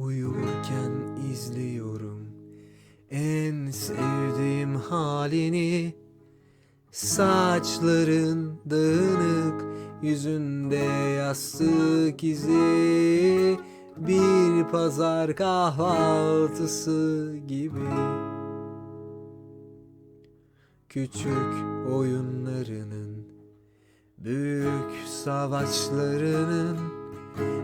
Uyurken izliyorum. En sevdiğim halini Saçların dağınık yüzünde yastık izi Bir pazar kahvaltısı gibi. Küçük oyunlarının Büyük savaşlarının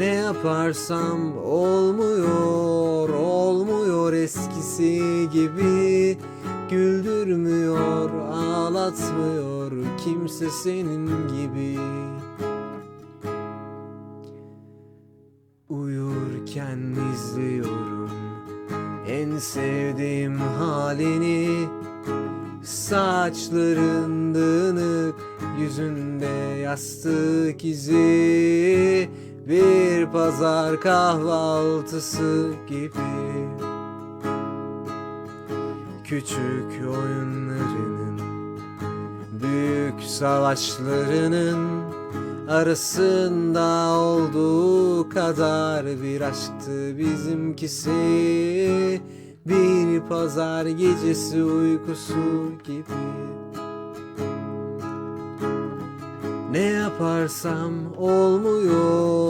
ne yaparsam olmuyor, olmuyor eskisi gibi. Güldürmüyor, ağlatmıyor kimse senin gibi. Uyurken izliyorum en sevdiğim halini. Saçların dağınık, yüzünde yastık izi Bir pazar kahvaltısı gibi. Küçük oyunlarının Büyük savaşlarının Arasında olduğu kadar bir aşktı bizimkisi. Bir pazar gecesi uykusu gibi. Ne yaparsam olmuyor,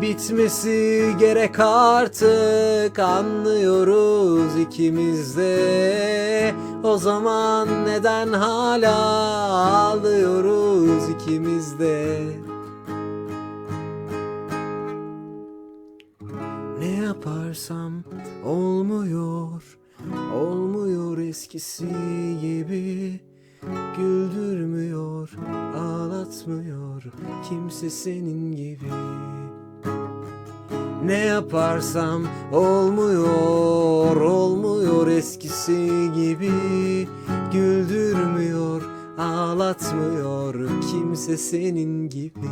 Bitmesi gerek artık anlıyoruz ikimiz de. O zaman neden hala ağlıyoruz ikimiz de? Ne yaparsam olmuyor Olmuyor eskisi gibi. Güldürmüyor, ağlatmıyor kimse senin gibi ne yaparsam olmuyor, olmuyor eskisi gibi. Güldürmüyor, ağlatmıyor kimse senin gibi